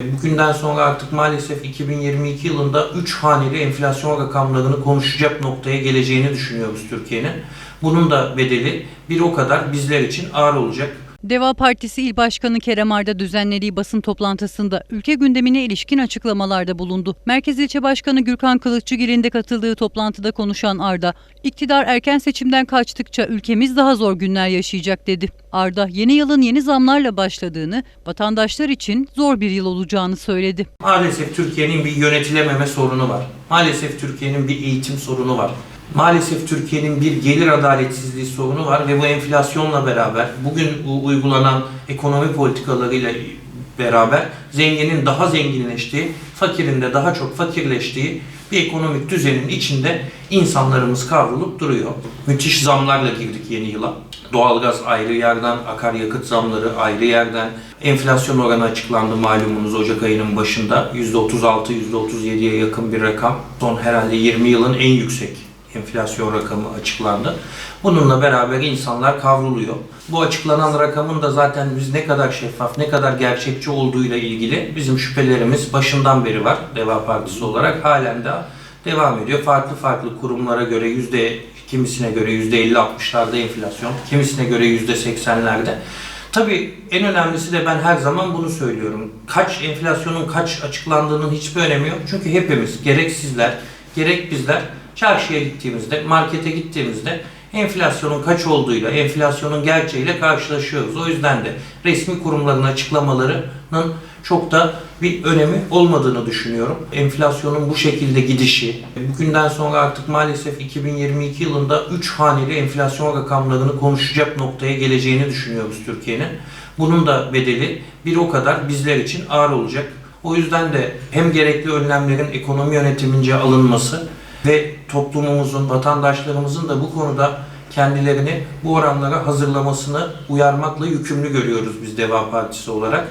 Bugünden sonra artık maalesef 2022 yılında 3 haneli enflasyon rakamlarını konuşacak noktaya geleceğini düşünüyoruz Türkiye'nin. Bunun da bedeli bir o kadar bizler için ağır olacak. Deva Partisi İl Başkanı Kerem Arda düzenlediği basın toplantısında ülke gündemine ilişkin açıklamalarda bulundu. Merkez İlçe Başkanı Gürkan Kılıççıgil'in de katıldığı toplantıda konuşan Arda, iktidar erken seçimden kaçtıkça ülkemiz daha zor günler yaşayacak dedi. Arda, yeni yılın yeni zamlarla başladığını, vatandaşlar için zor bir yıl olacağını söyledi. Maalesef Türkiye'nin bir yönetilememe sorunu var. Maalesef Türkiye'nin bir eğitim sorunu var. Maalesef Türkiye'nin bir gelir adaletsizliği sorunu var ve bu enflasyonla beraber bugün bu uygulanan ekonomi politikalarıyla beraber zenginin daha zenginleştiği, fakirin de daha çok fakirleştiği bir ekonomik düzenin içinde insanlarımız kavrulup duruyor. Müthiş zamlarla girdik yeni yıla. Doğalgaz ayrı yerden, akaryakıt zamları ayrı yerden. Enflasyon oranı açıklandı malumunuz Ocak ayının başında. %36, %37'ye yakın bir rakam. Son herhalde 20 yılın en yüksek enflasyon rakamı açıklandı. Bununla beraber insanlar kavruluyor. Bu açıklanan rakamın da zaten biz ne kadar şeffaf, ne kadar gerçekçi olduğuyla ilgili bizim şüphelerimiz başından beri var Deva Partisi olarak. Halen de devam ediyor. Farklı farklı kurumlara göre yüzde kimisine göre yüzde 50-60'larda enflasyon, kimisine göre yüzde 80'lerde. Tabii en önemlisi de ben her zaman bunu söylüyorum. Kaç enflasyonun kaç açıklandığının hiçbir önemi yok. Çünkü hepimiz gerek sizler gerek bizler çarşıya gittiğimizde, markete gittiğimizde enflasyonun kaç olduğuyla, enflasyonun gerçeğiyle karşılaşıyoruz. O yüzden de resmi kurumların açıklamalarının çok da bir önemi olmadığını düşünüyorum. Enflasyonun bu şekilde gidişi, bugünden sonra artık maalesef 2022 yılında 3 haneli enflasyon rakamlarını konuşacak noktaya geleceğini düşünüyoruz Türkiye'nin. Bunun da bedeli bir o kadar bizler için ağır olacak. O yüzden de hem gerekli önlemlerin ekonomi yönetimince alınması ve toplumumuzun, vatandaşlarımızın da bu konuda kendilerini bu oranlara hazırlamasını uyarmakla yükümlü görüyoruz biz Deva Partisi olarak.